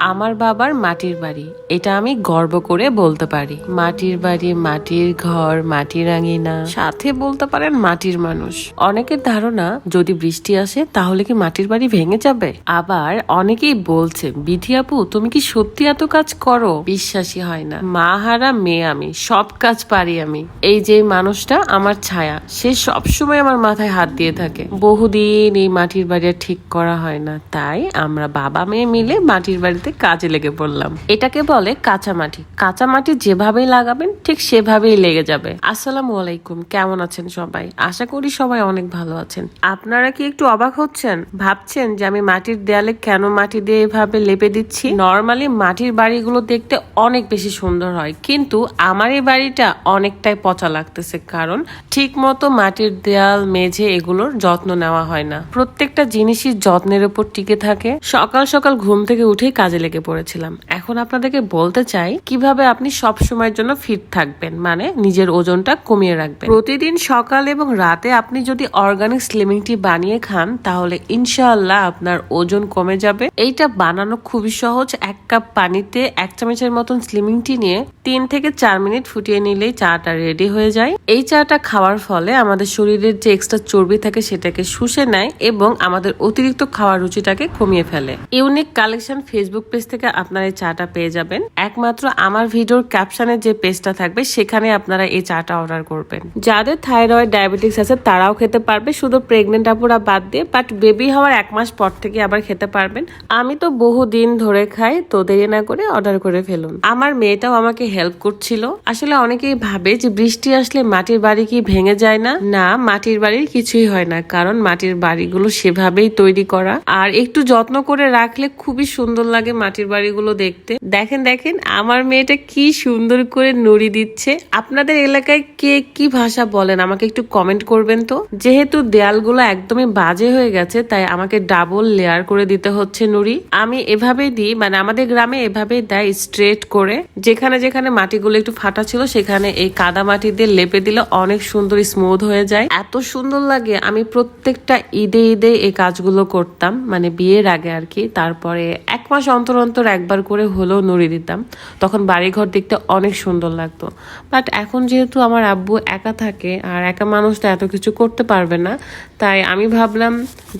আমার বাবার মাটির বাড়ি। এটা আমি গর্ব করে বলতে পারি। মাটির বাড়ি, মাটির ঘর, মাটির আঙিনা। সাথে বলতে পারেন মাটির মানুষ। অনেকের ধারণা, যদি বৃষ্টি আসে, তাহলে কি মাটির বাড়ি ভেঙে যাবে? আবার অনেকেই বলছে, বিধি আপু, তুমি কি সত্যি এত কাজ করো? বিশ্বাসই হয় না। মা হারা মেয়ে আমি, সব কাজ পারি আমি। এই যে মানুষটা আমার ছায়া, সে সবসময় আমার মাথায় হাত দিয়ে থাকে। বহুদিন এই মাটির বাড়ি ঠিক করা হয় না। তাই আমরা বাবা মেয়ে মিলে মাটির বাড়িতে কাজে লেগে পড়লাম। এটাকে বলে কাঁচা মাটি কাঁচা মাটি যেভাবেই লাগাবেন, ঠিক সেভাবেই লেগে যাবে। আসসালামু আলাইকুম, কেমন আছেন সবাই? আশা করি সবাই অনেক ভালো আছেন। আপনারা কি একটু অবাক হচ্ছেন? ভাবছেন যে আমি মাটির দেয়ালে কেন মাটি দিয়ে এভাবে লেপে দিচ্ছি? নর্মালি মাটির বাড়িগুলো দেখতে অনেক বেশি সুন্দর হয়, কিন্তু আমার এই বাড়িটা অনেকটাই পচা লাগতেছে, কারণ ঠিক মতো মাটির দেয়াল, মেঝে এগুলোর যত্ন নেওয়া হয় না। প্রত্যেকটা জিনিসই যত্নের উপর টিকে থাকে। সকাল সকাল ঘুম থেকে উঠেই কাজে লেগে পড়েছিলাম। এখন আপনাদেরকে বলতে চাই, কীভাবে আপনি সব সময়ের জন্য ফিট থাকবেন? মানে নিজের ওজনটা কমিয়ে রাখবেন। প্রতিদিন সকাল এবং রাতে আপনি যদি অর্গানিক স্লিমিং টি বানিয়ে খান, তাহলে ইনশাআল্লাহ আপনার ওজন কমে যাবে। এইটা বানানো খুবই সহজ। এক কাপ পানিতে এক চামচের মতন স্লিমিং টি নিয়ে তিন থেকে চার মিনিট ফুটিয়ে নিলেই চাটা রেডি হয়ে যায়। এই চাটা খাওয়ার ফলে আমাদের শরীরের যে এক্সট্রা চর্বি থাকে, সেটাকে শুষে নেয় এবং আমাদের অতিরিক্ত খাওয়ার রুচিটাকে কমিয়ে ফেলে। ইউনিক কালেকশন ফেসবুক পেজ থেকে আপনারা এই চাটা পেয়ে যাবেন। একমাত্র আমার ভিডিওর ক্যাপশনে যে পেজটা থাকবে, সেখানে আপনারা এই চাটা অর্ডার করবেন। যাদের থাইরয়েড ডায়াবেটিস আছে, তারাও খেতে পারবে। শুধু প্রেগনেন্ট আপুরা বাদ দিয়ে বাট বেবি হওয়ার এক মাস পর থেকে আবার খেতে পারবেন। আমি তো বহু দিন ধরে খাই, তো দেরি না করে অর্ডার করে ফেলুন। আমার মেয়েটাও আমাকে হেল্প করছিল। আসলে অনেকেই ভাবে যে বৃষ্টি আসলে মাটির বাড়ি কি ভেঙে যায় না? না, মাটির বাড়ির কিছুই হয় না, কারণ মাটির বাড়িগুলো সেভাবেই তৈরি করা। আর একটু যত্ন করে রাখলে খুবই সুন্দর লাগে মাটির বাড়িগুলো দেখতে। দেখেন দেখেন, আমার মেয়েটা কি সুন্দর করে নুড়ি দিচ্ছে। আপনাদের এলাকায় কে কি ভাষা বলেন? আমাকে একটু কমেন্ট করবেন তো? যেহেতু দেয়ালগুলো একদমই বাজে হয়ে গেছে, তাই আমাকে ডাবল লেয়ার করে দিতে হচ্ছে নুড়ি। আমি এভাবে দিই মানে আমাদের গ্রামে এভাবে দেয় স্ট্রেট করে। যেখানে যেখানে মাটিগুলো একটু ফাটা ছিল, সেখানে এই কাদা মাটি দিয়ে লেপে দিলে অনেক সুন্দর স্মুথ হয়ে যায়। এত সুন্দর লাগে, আমি প্রত্যেকটা ঈদে ঈদে এই কাজগুলো করতাম মানে বিয়ের আগে আর কি। তারপরে এক মাস অন্তর অন্তর একবার করে হলেও নুড়ি দিতাম। তখন বাড়িঘর দেখতে অনেক সুন্দর লাগতো। বাট এখন যেহেতু আমার আব্বু একা থাকে আর একা মানুষ তো এত কিছু করতে পারবে না, তাই আমি ভাবলাম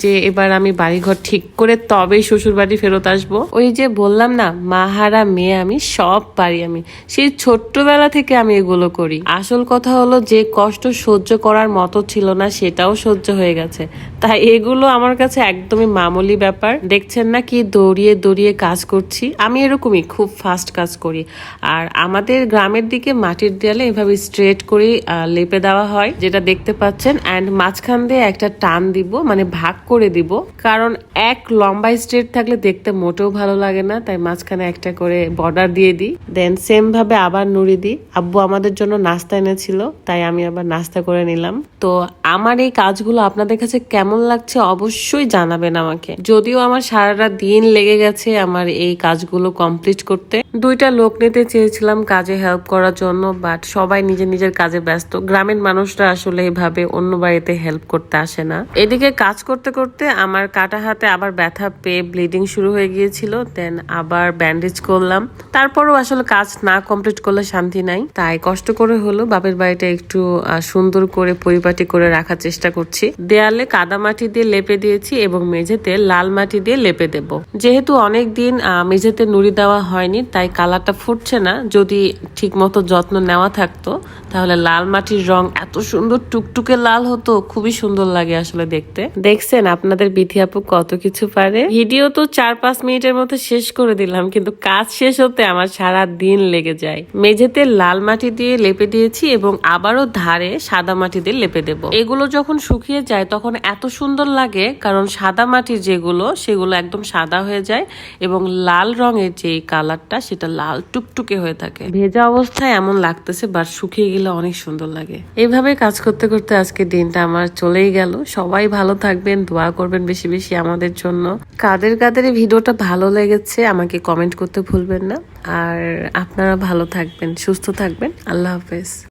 যে এবার আমি বাড়িঘর ঠিক করে তবেই শ্বশুর বাড়ি ফেরত আসব। ওই যে বললাম না মাহারা মেয়ে, আমি, সব পারি আমি। সেই ছোট্টবেলা থেকে আমি এগুলো করি। আসল কথা হলো যে কষ্ট সহ্য করার মতো ছিল না, সেটাও সহ্য হয়ে গেছে। তাই এগুলো আমার কাছে একদমই মামুলি ব্যাপার। দেখছেন না কি দৌড়িয়ে দৌড়িয়ে কাজ করছি। আমি এরকমই খুব ফাস্ট কাজ করি। আর আমাদের গ্রামের দিকে মাটির দেয়ালে এভাবে স্ট্রেট করে লেপে দেওয়া হয়, যেটা দেখতে পাচ্ছেন। অ্যান্ড মাঝখান দিয়ে একটা টান দিব মানে ভাগ করে দিব। কারণ এক লম্বা স্ট্রেট থাকলে দেখতে মোটেও ভালো লাগে না, তাই মাঝখানে একটা করে বর্ডার দিয়ে দিই। দেন সেম ভাবে আবার নুড়ি দিই। আব্বু আমাদের জন্য নাস্তা এনেছিল, তাই আমি আবার নাস্তা করে নিলাম। তো আমার এই কাজগুলো আপনাদের কাছে কেমন লাগছে অবশ্যই জানাবেন আমাকে। যদিও আমার সারাটা দিন লেগে গেছে, আমার এই কাজগুলো কমপ্লিট করতে। দুইটা লোক নিতে চেয়েছিলাম কাজে হেল্প করার জন্য বাট সবাই নিজের নিজের কাজে ব্যস্ত। গ্রামের মানুষরা আসলে এভাবে অন্য বাড়িতে হেল্প করতে আসে না। এদিকে কাজ করতে করতে আমার কাটা হাতে আবার ব্যথা পেয়ে ব্লিডিং শুরু হয়ে গিয়েছিল দেন আবার ব্যান্ডেজ করলাম। তারপরও আসলে কাজ না কমপ্লিট করলে শান্তি নাই। তাই কষ্ট করে হলো বাপের বাড়িটা একটু সুন্দর করে পরিপাটি করে রাখার চেষ্টা করছি। দেয়ালে কাদা মাটি দিয়ে লেপে দিয়েছি এবং মেঝেতে লাল মাটি দিয়ে লেপে দেব। যেহেতু অনেক দিন মেঝেতে নুড়ি দেওয়া হয়নি, তাই কালারটা ফুটছে না। যদি ঠিক মতো যত্ন নেওয়া থাকতো, তাহলে লাল মাটির রং এত সুন্দর টুকটুকে লাল হতো, খুবই সুন্দর লাগে আসলে দেখতে। দেখছেন, আপনাদের বিথি আপু কত কিছু পারে। ভিডিও তো চার পাঁচ মিনিটের মধ্যে শেষ করে দিলাম, কিন্তু কাজ শেষ হতে আমার সারা দিন লেগে যায়। মেঝেতে লাল মাটি দিয়ে লেপে দিয়েছি এবং আবারও ধারে সাদা মাটি দিয়ে লেপে দেব। এগুলো যখন শুকিয়ে যায়, তখন এত সুন্দর লাগে, কারণ সাদা মাটির যেগুলো, সেগুলো একদম সাদা হয়ে যায় এবং লাল রঙের যে কালারটা, সেটা লাল টুকটুকে হয়ে থাকে। ভেজা অবস্থায় এমন লাগতেছে বাট শুকিয়ে গেলে অনেক সুন্দর লাগে। এইভাবে কাজ করতে করতে আজকে দিনটা আমার চলেই গেল। সবাই ভালো থাকবেন, দোয়া করবেন বেশি বেশি আমাদের জন্য। কাদের কাদের ভিডিওটা ভালো লেগেছে, আমাকে কমেন্ট করতে ভুলবেন না। আর আপনারা ভালো থাকবেন, সুস্থ থাকবেন। আল্লাহ হাফেজ।